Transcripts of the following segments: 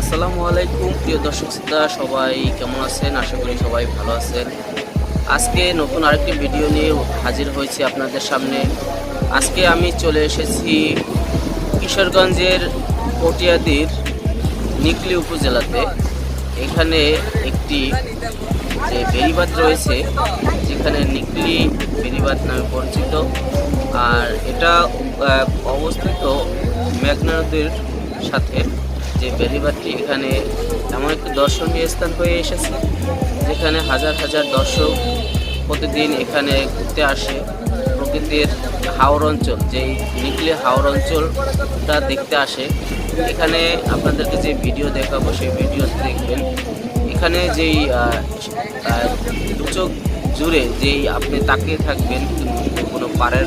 আসসালামু আলাইকুম, প্রিয় দর্শক শ্রোতা, সবাই কেমন আছেন? আশা করি সবাই ভালো আছেন। আজকে নতুন আরেকটি ভিডিও নিয়ে হাজির হয়েছি আপনাদের সামনে। আজকে আমি চলে এসেছি কিশোরগঞ্জের পটিয়াদির নিকলি উপজেলাতে। এখানে একটি যে বেড়িবাঁধ রয়েছে, যেখানে নিকলি বেড়িবাঁধ নামে পরিচিত। আর এটা অবস্থিত মেঘনা নদীর সাথে। যে বেড়িবাঁধটি এখানে এমন একটি দর্শনীয় স্থান হয়ে এসেছে যেখানে হাজার হাজার দর্শক প্রতিদিন এখানে ঘুরতে আসে। প্রকৃতির হাওর অঞ্চল যেই নিকলি হাওর অঞ্চলটা দেখতে আসে। এখানে আপনাদেরকে যে ভিডিও দেখাবো সেই ভিডিও দেখবেন। এখানে যেই আহ, আহ, দু চোখ জুড়ে যেই আপনি তাকিয়ে থাকবেন কোনো পাড়ের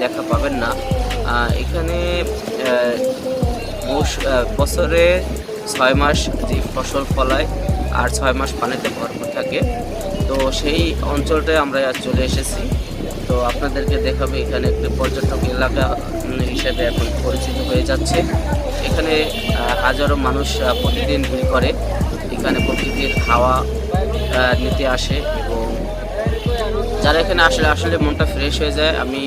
দেখা পাবেন না। এখানে বছরে ছয় মাস যে ফসল ফলায় আর ছয় মাস পানিতে ভরপুর থাকে। তো সেই অঞ্চলটায় আমরা চলে এসেছি। তো আপনাদেরকে দেখাবে এখানে একটি পর্যটক এলাকা হিসেবে এখন পরিচিত হয়ে যাচ্ছে। এখানে হাজারো মানুষ প্রতিদিন ভিড় করে। এখানে প্রকৃতির হাওয়া নিতে আসে এবং যারা এখানে আসলে আসলে মনটা ফ্রেশ হয়ে যায়। আমি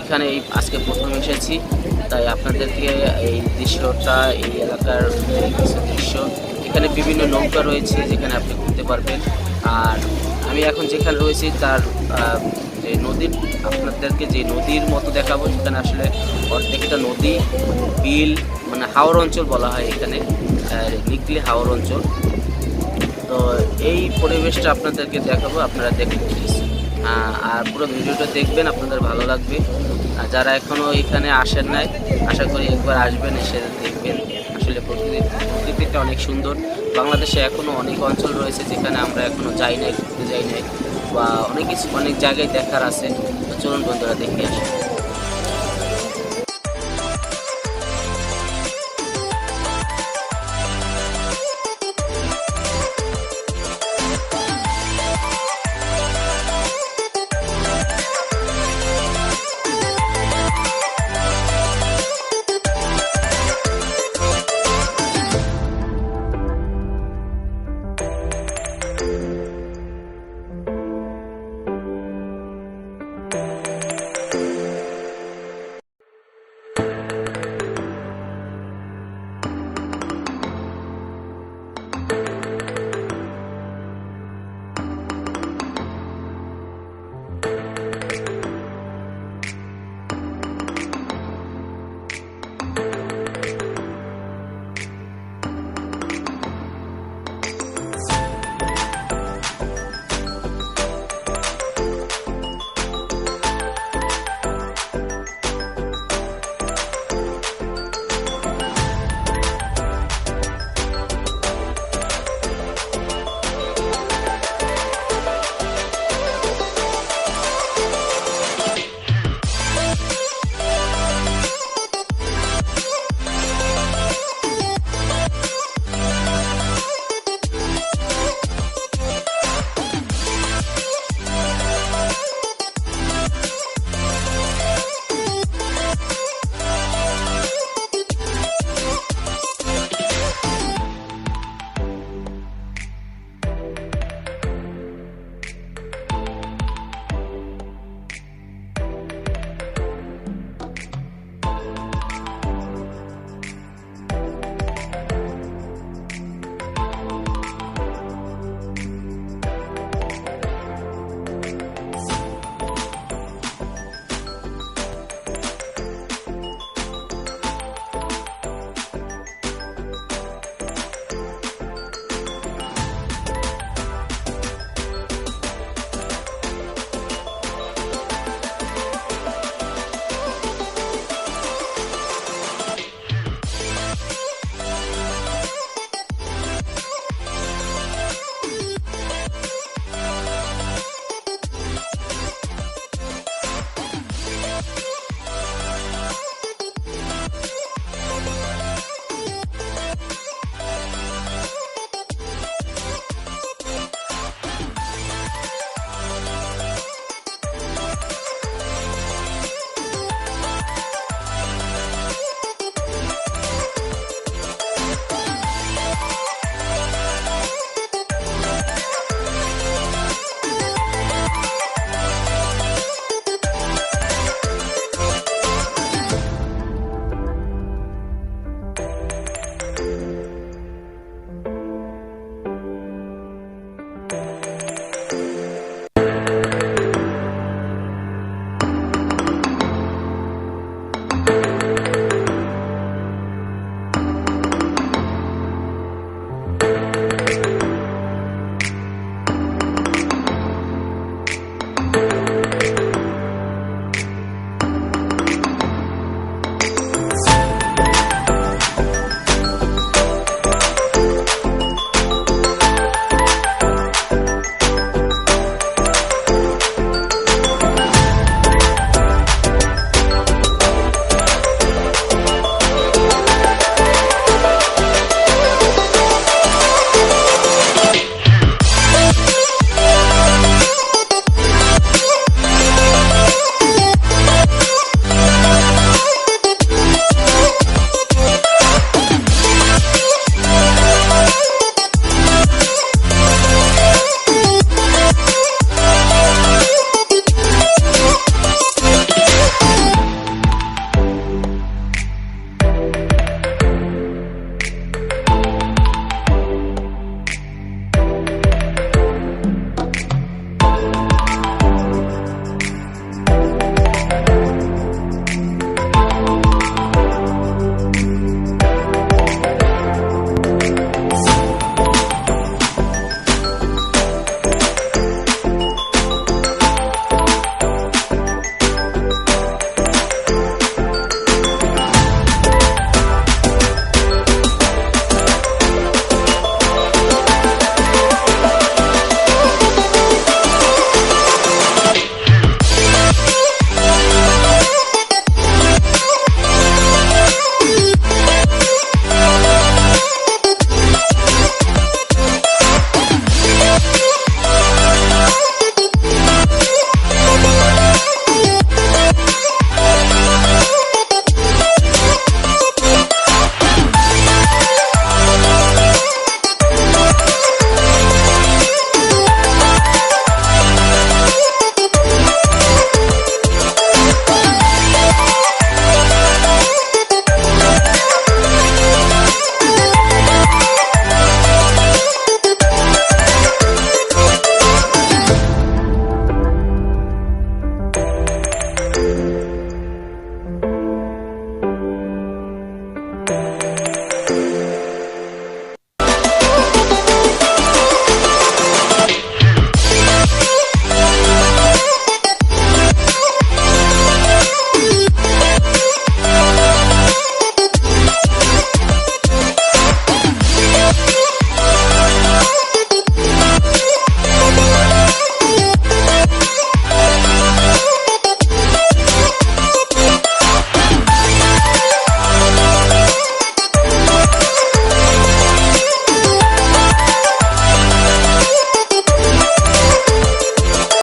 এখানে এই, আজকে প্রথম এসেছি। তাই আপনাদেরকে এই দৃশ্যটা, এই এলাকার কিছু দৃশ্য, এখানে বিভিন্ন নৌকা রয়েছে যেখানে আপনি ঘুরতে পারবেন। আর আমি এখন যেখানে রয়েছি, তার যে নদীর, আপনাদেরকে যে নদীর মতো দেখাবো, সেখানে আসলে প্রত্যেকটা নদী, বিল মানে হাওর অঞ্চল বলা হয় এখানে নিকলি হাওর অঞ্চল। তো এই পরিবেশটা আপনাদেরকে দেখাবো, আপনারা দেখুন আর পুরো ভিডিওটা দেখবেন, আপনাদের ভালো লাগবে। আর যারা এখনও এখানে আসেন নাই, আশা করি একবার আসবেন, এসে দেখবেন। আসলে প্রকৃতি প্রকৃতিটা অনেক সুন্দর। বাংলাদেশে এখনও অনেক অঞ্চল রয়েছে যেখানে আমরা এখনও যাই নাই, ঘুরতে যাই নাই, বা অনেক কিছু অনেক জায়গায় দেখার আছে। চলুন বন্ধুরা দেখে আসি।